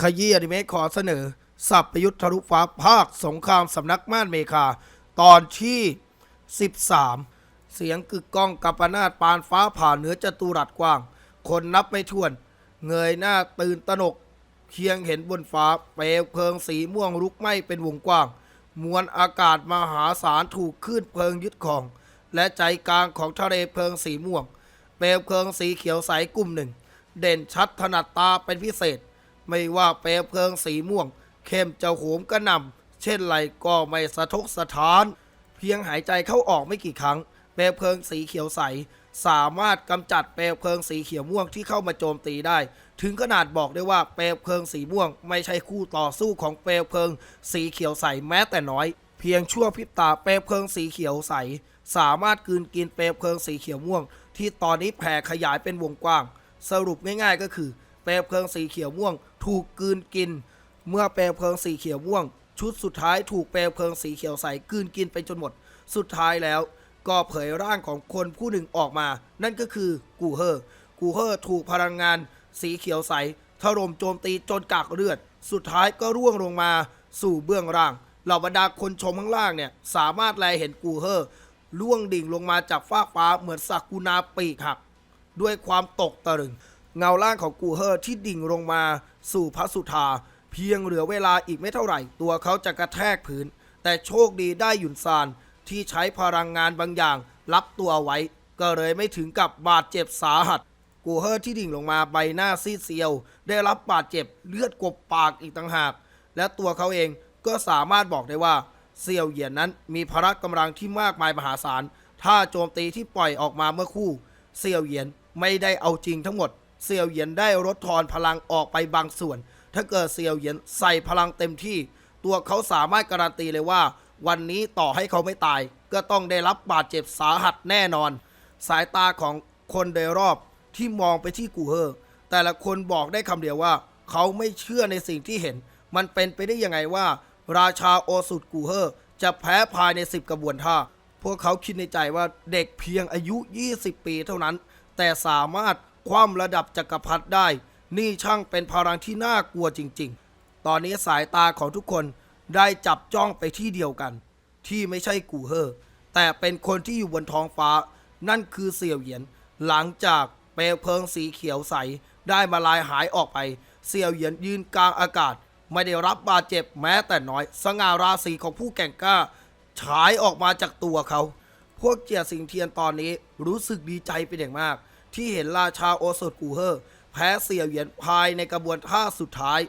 ขยี้อนิเมะขอเสนอ สับประยุทธ์ทะลุฟ้าภาคสงครามสำนักม่านเมคา ตอนที่ 13 เสียงกึกก้องกับปนาตปานฟ้าผ่าเหนือจตุรัสกว้าง คนนับไม่ถ้วน เงยหน้าตื่นตนก เคียงเห็นบนฟ้า เปลวเพลิงสีม่วงลุกไหม้เป็นวงกว้าง มวลอากาศมหาศาลถูกคลื่นเพลิงยึดครอง และใจกลางของทะเลเพลิงสีม่วง เปลวเพลิงสีเขียวใสกลุ่มหนึ่ง เด่นชัดถนัดตาเป็นพิเศษ ไม่ว่าเปลเพลิงสีม่วง เข้มจะโหมกระหน่ำเช่นไรก็ไม่สะทกสะท้าน เพียงหายใจเข้าออกไม่กี่ครั้ง เปลเพลิงสีเขียวใส สามารถกำจัดเปลเพลิงสีเขียวม่วงที่เข้ามาโจมตีได้ ถึงขนาดบอกได้ว่าเปลเพลิงสีม่วง ไม่ใช่คู่ต่อสู้ของเปลเพลิง สีเขียวใสแม้แต่น้อย เพียงชั่วพริบตาเปลเพลิงสีเขียวใส สามารถกืนกินเปลเพลิงสีเขียวม่วง ที่ตอนนี้แผ่ขยายเป็นวงกว้าง สรุปง่ายๆก็คือ ปลวเพลิงสีเขียวม่วง ถูกกลืนกิน เมื่อเปลวเพลิงสีเขียวม่วง ชุดสุดท้ายถูกเปลวเพลิงสีเขียวใสกลืนกินไปจนหมด สุดท้ายแล้ว ก็เผยร่างของคนผู้หนึ่งออกมา นั่นก็คือกูเฮอร์กูเฮอร์ถูกพลังงาน สีเขียวใสถล่มโจมตีจนกากเลือด สุดท้ายก็ร่วงลงมาสู่เบื้องล่างเหล่าบรรดาคนชมข้างล่างเนี่ยสามารถแลเห็นกูเฮอร์ล่วงดิ่งลงมาจากฟากฟ้าเหมือนสักกุนาปีกหัก ด้วยความตกตะลึง เงาร่างของกูเฮอร์ที่ดิ่งลงมาสู่พระสุธา เพียงเหลือเวลาอีกไม่เท่าไหร่ ตัวเขาจะกระแทกพื้น แต่โชคดีได้หยุนซานที่ใช้พลังงานบางอย่างรับตัวไว้ ก็เลยไม่ถึงกับบาดเจ็บสาหัส กูเฮอร์ที่ดิ่งลงมาใบหน้าซีดเซียว ได้รับบาดเจ็บเลือดกบปากอีกต่างหาก และตัวเขาเองก็สามารถบอกได้ว่าเซียวเหยียนนั้นมีพละกำลังที่มากมายมหาศาล ถ้าโจมตีที่ปล่อยออกมาเมื่อคู่ เซียวเหยียนไม่ได้เอาจริงทั้งหมด เซียวเหยียนได้ลดทอนพลังออกไปบางส่วน ถ้าเกิดเซียวเหยียนใส่พลังเต็มที่ ตัวเขาสามารถการันตีเลยว่า วันนี้ต่อให้เขาไม่ตาย ก็ต้องได้รับบาดเจ็บสาหัสแน่นอน สายตาของคนโดยรอบที่มองไปที่กูเฮอร์แต่ละคนบอกได้คำเดียวว่า เขาไม่เชื่อในสิ่งที่เห็น มันเป็นไปได้ยังไงว่า ราชาโอสุดกูเฮอร์จะแพ้ภายใน 10 กระบวนท่า พวกเขาคิดในใจว่าเด็กเพียงอายุ 20 ปีเท่านั้น แต่สามารถ คว่ำระดับจักรพรรดิได้ นี่ช่างเป็นพลังที่น่ากลัวจริง ๆ ตอนนี้สายตาของทุกคนได้จับจ้องไปที่เดียวกัน ที่ไม่ใช่กูเฮอร์แต่เป็นคนที่อยู่บนท้องฟ้า นั่นคือเสี่ยวเหยียน หลังจากเปลวเพลิงสีเขียวใสได้มาลายหายออกไป เสี่ยวเหยียนยืนกลางอากาศ ไม่ได้รับบาดเจ็บแม้แต่น้อย สง่าราศีของผู้แก่งกล้า ฉายออกมาจากตัวเขา พวกเจียสิงเทียนตอนนี้รู้สึกดีใจเป็นอย่างมาก ที่เห็นราชาโอสถกูเฮอร์ แพ้เสี่ยวเหยียนภายในกระบวนท่าสุดท้าย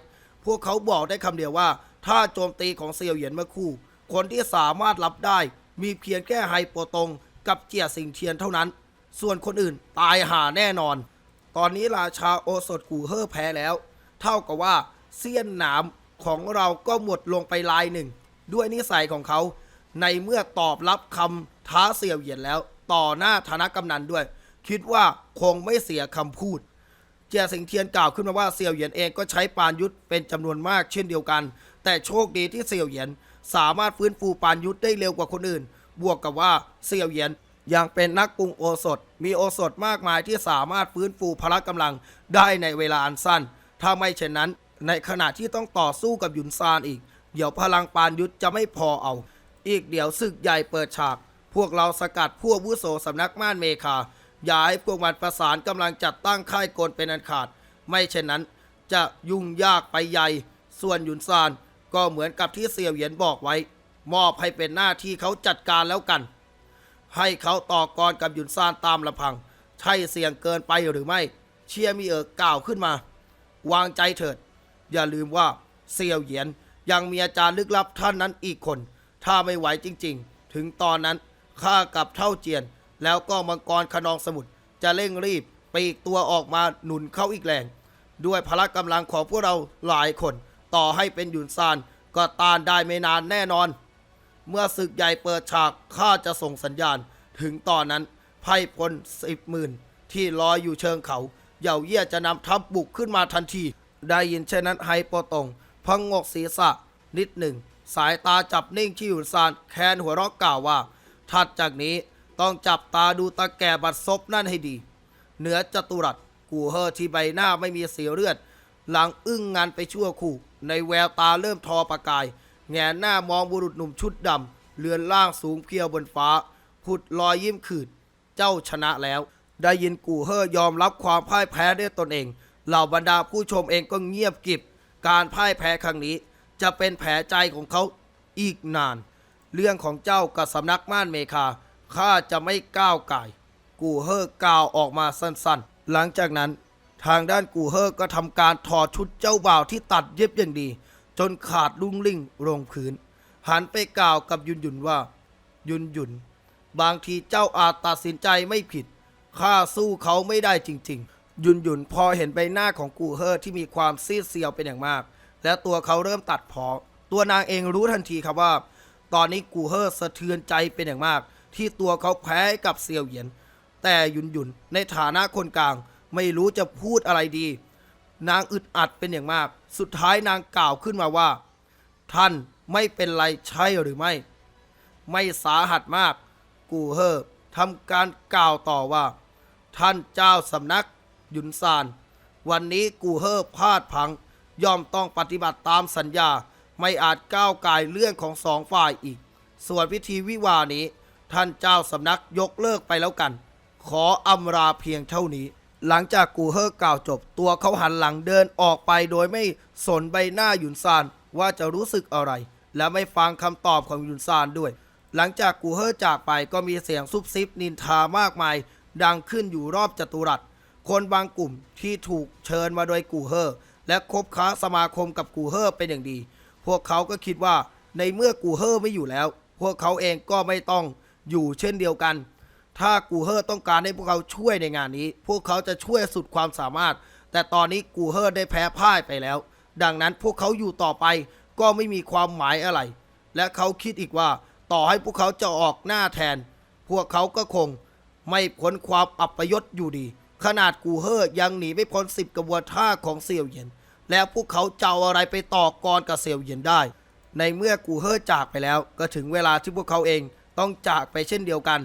พวกเขาบอกได้คำเดียวว่าถ้าโจมตีของเสี่ยวเหยียนเมื่อคู่ คนที่สามารถรับได้ มีเพียงแค่ไฮโปตงกับเจียสิงเทียนเท่านั้น ส่วนคนอื่นตายหาแน่นอน ตอนนี้ราชาโอสถกูเฮอร์แพ้แล้ว เท่ากับว่าเสี้ยนหนามของเราก็หมดลงไปลายหนึ่ง ด้วยนิสัยของเขา ในเมื่อตอบรับคำท้าเสี่ยวเหยียนแล้ว ต่อหน้าธนกำนันด้วย คิดว่าคงไม่เสียคำพูด เจียสิงเทียนกล่าวขึ้นมาว่าเสี่ยวเหยียนเองก็ใช้ปานยุทธเป็นจำนวนมากเช่นเดียวกัน แต่โชคดีที่เสี่ยวเหยียนสามารถฟื้นฟูปานยุทธได้เร็วกว่าคนอื่น บวกกับว่าเสี่ยวเหยียนยังเป็นนักปรุงโอสถ มีโอสถมากมายที่สามารถฟื้นฟูพละกำลังได้ในเวลาอันสั้น ถ้าไม่เช่นนั้น ในขณะที่ต้องต่อสู้กับหยุนซานอีก เดี๋ยวพลังปานยุทธจะไม่พอเอา อีกเดี๋ยวศึกใหญ่เปิดฉาก พวกเราสกัดพวกวุโสสำนักม่านเมคา อย่าให้พวกมันประสานกำลังจัดตั้งค่ายกลเป็นอันขาด ไม่เช่นนั้นจะยุ่งยากไปใหญ่ ส่วนหยุนซานก็เหมือนกับที่เสี่ยวเหยียนบอกไว้ มอบให้เป็นหน้าที่เขาจัดการแล้วกัน ให้เขาต่อกรกับหยุนซานตามลำพัง ใช่เสี่ยงเกินไปหรือไม่ เชียมีเอิกกล่าวขึ้นมา วางใจเถิด อย่าลืมว่าเสี่ยวเหยียนยังมีอาจารย์ลึกลับท่านนั้นอีกคน ถ้าไม่ไหวจริง ๆ ถึงตอนนั้นข้ากับเท่าเจียน แล้วก็มังกรขนองสมุทรจะเร่งรีบปลีกตัวออกมาหนุนเข้าอีกแรง ด้วยพละกำลังของพวกเราหลายคน ต่อให้เป็นหยุนซานก็ต้านได้ไม่นานแน่นอน เมื่อศึกใหญ่เปิดฉากข้าจะส่งสัญญาณ ถึงตอนนั้นไพ่พลสิบหมื่นที่รอยอยู่เชิงเขาเหย่าเยี่ยจะนำทัพบุกขึ้นมาทันที ได้ยินเช่นนั้นไฮโปตงพังงกศีรษะนิดหนึ่ง สายตาจับนิ่งที่หยุนซานแคนหัวเรอกกล่าวว่า ถัดจากนี้ ต้องจับตาดูตาแก่บัดซบนั่นให้ดี เหนือจตุรัสกูเฮอที่ใบหน้าไม่มีสีเลือด หลังอึ้งงันไปชั่วคู่ ในแววตาเริ่มทอประกาย แงหน้ามองบุรุษหนุ่มชุดดำเลือนล่างสูงเพียวบนฟ้า ผุดรอยยิ้มขืด เจ้าชนะแล้ว ได้ยินกู่เฮอยอมรับความพ่ายแพ้ด้วยตนเอง เหล่าบรรดาผู้ชมเองก็เงียบกิบ การพ่ายแพ้ครั้งนี้ จะเป็นแผลใจของเขาอีกนาน เรื่องของเจ้ากับสำนักม่านเมคา ข้าจะไม่ก้าวไก่ กูเฮอกล่าวออกมาสั้นๆ หลังจากนั้น ทางด้านกูเฮอก็ทำการถอดชุดเจ้าบ่าวที่ตัดเย็บอย่างดี จนขาดลุ่งลิ่งลงพื้น หันไปกล่าวกับยุนยุนว่า ยุนยุน บางทีเจ้าอาจตัดสินใจไม่ผิดข้าสู้เขาไม่ได้จริง ๆ ยุนยุนพอเห็นใบหน้าของกูเฮอที่มีความซีดเซียวเป็นอย่างมาก และตัวเขาเริ่มตัดพอ ตัวนางเองรู้ทันทีครับว่า ตอนนี้กูเฮอสะเทือนใจเป็นอย่างมาก ที่ตัวเขาแพ้กับเซียวเหยียน แต่หยุนหยุนในฐานะคนกลางไม่รู้จะพูดอะไรดี นางอึดอัดเป็นอย่างมาก สุดท้ายนางกล่าวขึ้นมาว่า ท่านไม่เป็นไรใช่หรือไม่ ไม่สาหัสมาก กูเฮอทำการกล่าวต่อว่า ท่านเจ้าสำนักหยุนซาน วันนี้กูเฮอพลาดพลัง ย่อมต้องปฏิบัติตามสัญญาไม่อาจก้าวไก่ายเรื่องของสองฝ่ายอีก ส่วนพิธีวิวานี้ ท่านเจ้าสำนักยกเลิกไปแล้วกัน ขออำลาเพียงเท่านี้ หลังจากกูเฮอกล่าวจบ ตัวเขาหันหลังเดินออกไปโดยไม่สนใบหน้าหยุนซานว่าจะรู้สึกอะไร และไม่ฟังคำตอบของหยุนซานด้วย หลังจากกูเฮอจากไปก็มีเสียงซุบซิบนินทามากมาย ดังขึ้นอยู่รอบจัตุรัส คนบางกลุ่มที่ถูกเชิญมาโดยกูเฮอและคบค้าสมาคมกับกูเฮอเป็นอย่างดี พวกเขาก็คิดว่าในเมื่อกูเฮอไม่อยู่แล้ว พวกเขาเองก็ไม่ต้อง อยู่เช่นเดียวกัน ถ้ากูเฮอต้องการให้พวกเขาช่วยในงานนี้ พวกเขาจะช่วยสุดความสามารถ แต่ตอนนี้กูเฮอได้แพ้พ่ายไปแล้ว ดังนั้นพวกเขาอยู่ต่อไปก็ไม่มีความหมายอะไร และเขาคิดอีกว่าต่อให้พวกเขาจะออกหน้าแทน พวกเขาก็คงไม่พ้นความอับยศอยู่ดี ขนาดกูเฮอยังหนีไม่พ้นสิบกระบวนท่าของเซียวเหยียนแล้วพวกเขาจะเอาอะไรไปต่อกรกับเซียวเหยียนได้ ในเมื่อกูเฮอจากไปแล้ว ก็ถึงเวลาที่พวกเขาเอง ต้องจากไปเช่นเดียวกัน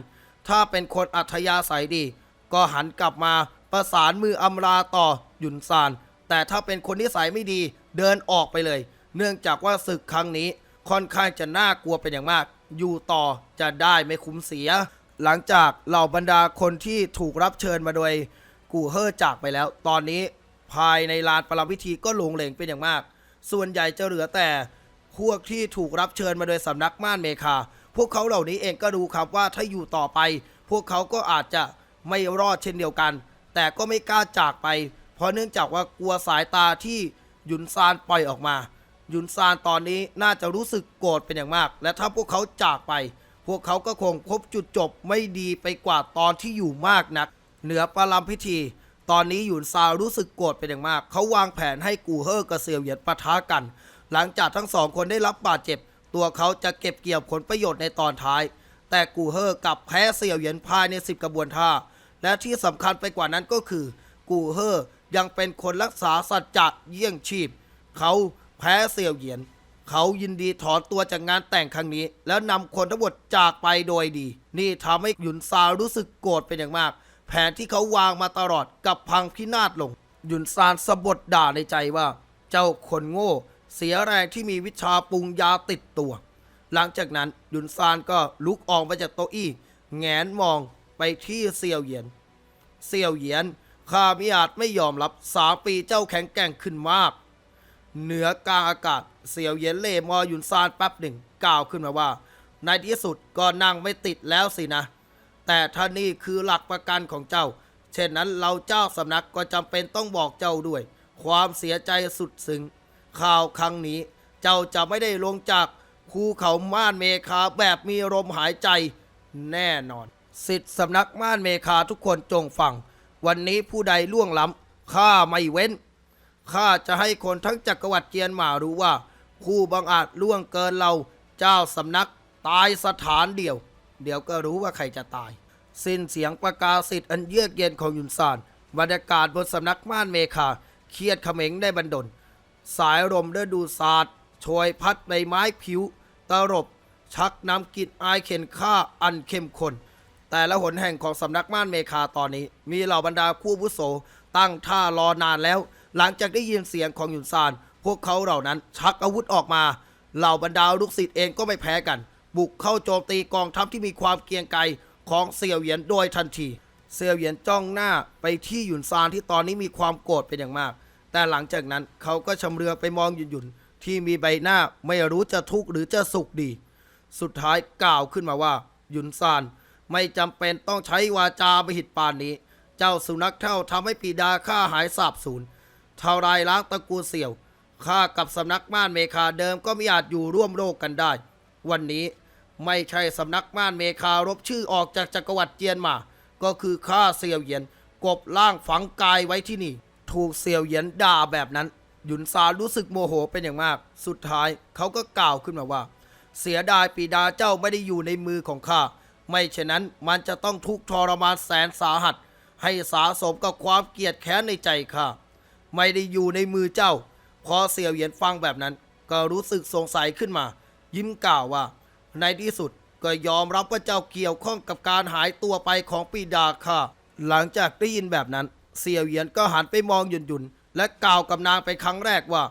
ถ้าเป็นคนอัธยาศัยดี ก็หันกลับมาประสานมืออำลาต่อหยุนซาน แต่ถ้าเป็นคนนิสัยไม่ดีเดินออกไปเลย เนื่องจากว่าศึกครั้งนี้ค่อนข้างจะน่ากลัวเป็นอย่างมาก อยู่ต่อจะได้ไม่คุ้มเสีย หลังจากเหล่าบรรดาคนที่ถูกรับเชิญมาโดยกูเฮอร์จากไปแล้ว ตอนนี้ภายในลานประลัมพิธีก็หลงเหลงเป็นอย่างมาก ส่วนใหญ่จะเหลือแต่พวกที่ถูกรับเชิญมาโดยสำนักม่านเมคา พวกเขาเหล่านี้เองก็ดูครับว่าถ้าอยู่ต่อไป พวกเขาก็อาจจะไม่รอดเช่นเดียวกัน แต่ก็ไม่กล้าจากไป เพราะเนื่องจากว่ากลัวสายตาที่หยุนซานปล่อยออกมา หยุนซานตอนนี้น่าจะรู้สึกโกรธเป็นอย่างมาก และถ้าพวกเขาจากไป พวกเขาก็คงพบจุดจบไม่ดีไปกว่าตอนที่อยู่มากนัก เหนือประลัมพิธี ตอนนี้หยุนซานรู้สึกโกรธเป็นอย่างมาก เขาวางแผนให้กูเฮอร์กับเซียวเหยียนปะทะกัน หลังจากทั้งสองคนได้รับบาดเจ็บ ตัวเขาจะเก็บเกี่ยวผลประโยชน์ในตอนท้าย แต่กูเฮอร์กับแพ้เสี่ยวเหยียนภายในสิบกระบวนท่า และที่สำคัญไปกว่านั้นก็คือ กูเฮอร์ยังเป็นคนรักษาสัจจะเยี่ยงชีพ เขาแพ้เสี่ยวเหยียน เขายินดีถอนตัวจากงานแต่งครั้งนี้ แล้วนำคนทั้งหมดจากไปโดยดี นี่ทำให้หยุนซารู้สึกโกรธเป็นอย่างมาก แผนที่เขาวางมาตลอดกับพังพินาศลง หยุนซานสะบดด่าในใจว่า เจ้าคนโง่ เสียแรงที่มีวิชาปรุงยาติดตัว หลังจากนั้นหยุนซานก็ลุกออกมาจากโต๊ะอี้แงนมองไปที่เซียวเหยียน เซียวเหยียนข้ามิอาจไม่ยอมรับสามปีเจ้าแข็งแกร่งขึ้นมาก เหนือกลางอากาศเสี่ยวเหย็นเล่มอหยุนซานแป๊บหนึ่งกล่าวขึ้นมาว่า ในที่สุดก็นั่งไม่ติดแล้วสินะ แต่ถ้านี่คือหลักประกันของเจ้า เช่นนั้นเราเจ้าสำนักก็จำเป็นต้องบอกเจ้าด้วย ความเสียใจสุดซึ้ง ข่าวครั้งนี้ เจ้าจะไม่ได้ลงจากภูเขาม่านเมคาแบบมีลมหายใจแน่นอน สิทธิสำนักม่านเมคาทุกคนจงฟัง วันนี้ผู้ใดล่วงล้ำข้าไม่เว้นข้าจะให้คนทั้งจักรวรรดิเจียนหมารู้ว่า ผู้บังอาจล่วงเกินเราเจ้าสำนักตายสถานเดียว เดี๋ยวก็รู้ว่าใครจะตาย สิ้นเสียงประกาศสิทธิ์อันเยือกเย็นของยุนซานบรรยากาศบนสำนักม่านเมคาเครียดเขม็งได้บันดล สายลมฤดูศาสตร์โชยพัดใบไม้ผิวตลบชักน้ำกลิ่นอายเข็นฆ่าอันเข้มข้นแต่ละหนแห่งของสำนักม่านเมคาตอนนี้ มีเหล่าบรรดาผู้อาวุโสตั้งท่ารอนานแล้ว หลังจากได้ยินเสียงของหยุนซาน พวกเขาเหล่านั้นชักอาวุธออกมา เหล่าบรรดาลูกศิษย์เองก็ไม่แพ้กัน บุกเข้าโจมตีกองทัพที่มีความเกรียงไกรของเสี่ยวเหยียนโดยทันที เสี่ยวเหยียนจ้องหน้าไปที่หยุนซานที่ตอนนี้มีความโกรธเป็นอย่างมาก แต่หลังจากนั้นเขาก็ชำเลืองไปมองหยุนหยุนที่มีใบหน้าไม่รู้จะทุกข์หรือจะสุขดี สุดท้ายกล่าวขึ้นมาว่า หยุนซานไม่จำเป็นต้องใช้วาจาไปหิดปานนี้ เจ้าสุนัขเท่าทำให้ปีดาข้าหายสาบสูญเท่าไรล้างตระกูลเสี่ยวข้ากับสำนักม่านเมคาเดิมก็ไม่อาจอยู่ร่วมโลกกันได้ วันนี้ไม่ใช่สำนักม่านเมคารบชื่อออกจากจักรวรรดิเจียนมา ก็คือข้าเสี่ยวเยียนกบล่างฝังกายไว้ที่นี่ ถูกเสียวเหยียนด่าแบบนั้น หยุนซานรู้สึกโมโหเป็นอย่างมาก สุดท้ายเขาก็กล่าวขึ้นมาว่า เสียดายปีดาเจ้าไม่ได้อยู่ในมือของข้าไม่เช่นนั้นมันจะต้องทุกข์ทรมานแสนสาหัส ให้สาสมกับความเกลียดแค้นในใจข้าไม่ได้อยู่ในมือเจ้า พอเสี่ยวเหยียนฟังแบบนั้น ก็รู้สึกสงสัยขึ้นมา ยิ้มกล่าวว่า ในที่สุดก็ยอมรับว่าเจ้าเกี่ยวข้องกับการหายตัวไปของปีดาข้าหลังจากได้ยินแบบนั้น เสี่ยวเหยียนก็หันไปมองหยุนหยุนและกล่าวกับนางไปครั้งแรกว่า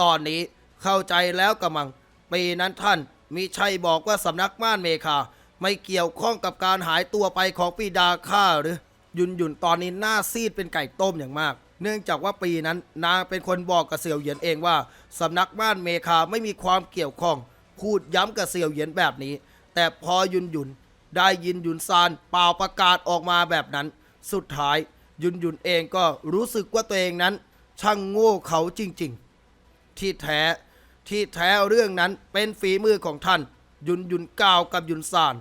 ตอนนี้เข้าใจแล้วกระมัง ปีนั้นท่านมีชัยบอกว่าสำนักม่านเมคา ไม่เกี่ยวข้องกับการหายตัวไปของปีดาข้าหรือหยุนหยุนตอนนี้หน้าซีดเป็นไก่ต้มอย่างมาก เนื่องจากว่าปีนั้นนางเป็นคนบอกกับเสี่ยวเหยียนเองว่าสำนักม่านเมคาไม่มีความเกี่ยวข้องพูดย้ำกับเสี่ยวเหยียนแบบนี้ แต่พอหยุนหยุนได้ยินหยุนซานเป่าประกาศออกมาแบบนั้น สุดท้าย ยุนยุนเองก็รู้สึกว่าตัวเองนั้น ช่างโง่เขาจริงๆ ที่แท้ที่แท้เรื่องนั้นเป็นฝีมือของท่าน ยุนยุนกล่าวกับยุนซาน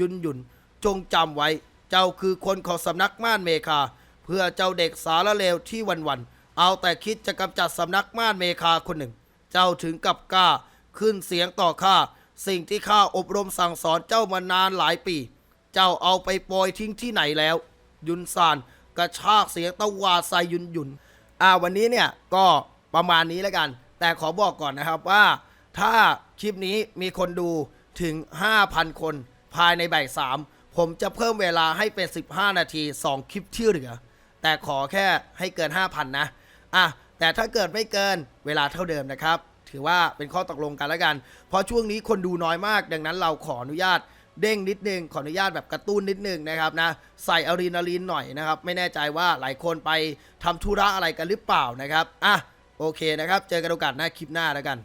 ยุนยุนจงจำไว้ เจ้าคือคนของสำนักม่านเมคา เพื่อเจ้าเด็กสารเลวที่วันวันเอาแต่คิดจะกำจัดสำนักม่านเมคาคนหนึ่ง เจ้าถึงกับกล้าขึ้นเสียงต่อข้าสิ่งที่ข้าอบรมสั่งสอนเจ้ามานานหลายปี เจ้าเอาไปโปรยทิ้งที่ไหนแล้ว ยุนซาน กระชากเสียงตะวาดใส่ยุนยุนอ่าวันนี้เนี่ยก็ประมาณนี้แล้วกัน แต่ขอบอกก่อนนะครับว่า ถ้าคลิปนี้มีคนดูถึง 5,000 คนภายในบ่ายสามผมจะเพิ่มเวลาให้เป็น 15 นาที 2 คลิปที่เหลือ แต่ขอแค่ให้เกิน 5,000 นะ อะ แต่ถ้าเกิดไม่เกินเวลาเท่าเดิมนะครับ ถือว่าเป็นข้อตกลงกันแล้วกัน เพราะช่วงนี้คนดูน้อยมาก ดังนั้นเราขออนุญาต เด้งนิดนึงขออนุญาตแบบกระตุ้นนิดนึงนะครับนะใส่อะดรีนาลีนหน่อยนะครับ ไม่แน่ใจว่าหลายคนไปทำธุระอะไรกันหรือเปล่านะครับอะโอเคนะครับ เจอกันโอกาสหน้าคลิปหน้าแล้วกัน